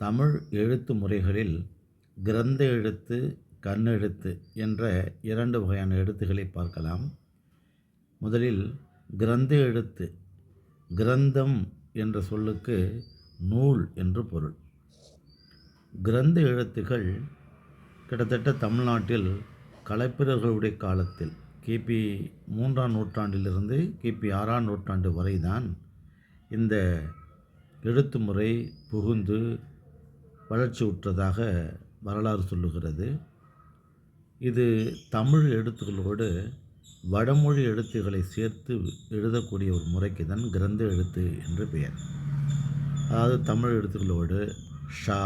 தமிழ் எழுத்து முறைகளில் கிரந்த எழுத்து கண்ணெழுத்து என்ற இரண்டு வகையான எழுத்துக்களை பார்க்கலாம். முதலில் கிரந்த எழுத்து கிரந்தம் என்ற சொல்லுக்கு நூல் என்று பொருள். கிரந்த எழுத்துக்கள் கிட்டத்தட்ட தமிழ்நாட்டில் கலைப்பிரர்களுடைய காலத்தில் கிபி மூன்றாம் நூற்றாண்டிலிருந்து கிபி ஆறாம் நூற்றாண்டு வரை தான் இந்த எழுத்து முறை புகுந்து வளர்ச்சி உற்றதாக வரலாறு சொல்லுகிறது. இது தமிழ் எழுத்துக்களோடு வடமொழி எழுத்துக்களை சேர்த்து எழுதக்கூடிய ஒரு முறைக்கு தான் கிரந்த எழுத்து என்று பெயர். அதாவது தமிழ் எழுத்துக்களோடு ஷா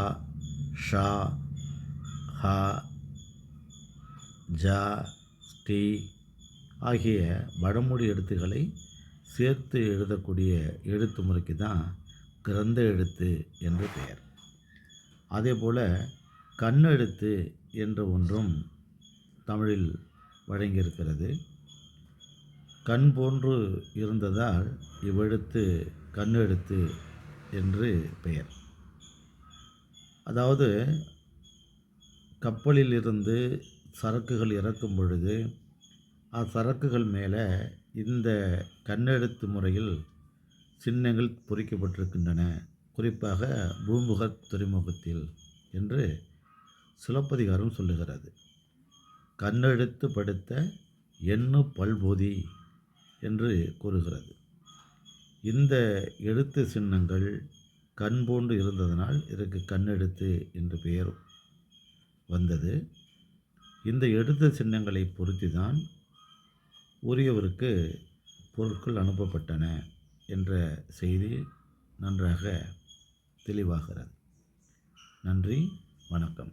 ஷா ஹா ஜா ஸ்டி ஆகிய வடமொழி எழுத்துக்களை சேர்த்து எழுதக்கூடிய எழுத்து முறைக்கு தான் கிரந்த எழுத்து என்று பெயர். அதேபோல் கண்ணெழுத்து என்ற ஒன்றும் தமிழில் வழங்கியிருக்கிறது. கண் போன்று இருந்ததால் இவ்வெழுத்து கண்ணெழுத்து என்று பெயர். அதாவது கப்பலில் இருந்து சரக்குகள் இறக்கும் பொழுது அச்சரக்குகள் மேலே இந்த கண்ணெழுத்து முறையில் சின்னங்கள் பொறிக்கப்பட்டிருக்கின்றன. குறிப்பாக பூம்புகர் துறைமுகத்தில் என்று சிலப்பதிகாரம் சொல்லுகிறது. கண்ணெழுத்து படுத்த எண்ணு பல்போதி என்று கூறுகிறது. இந்த எழுத்து சின்னங்கள் கண் போன்று இருந்ததனால் இதற்கு கண்ணெழுத்து என்று பெயர் வந்தது. இந்த எழுத்து சின்னங்களை பொருத்தி தான் உரியவருக்கு பொருட்கள் அனுப்பப்பட்டன என்ற செய்தி நன்றாக தெளிவாகிறது. நன்றி வணக்கம்.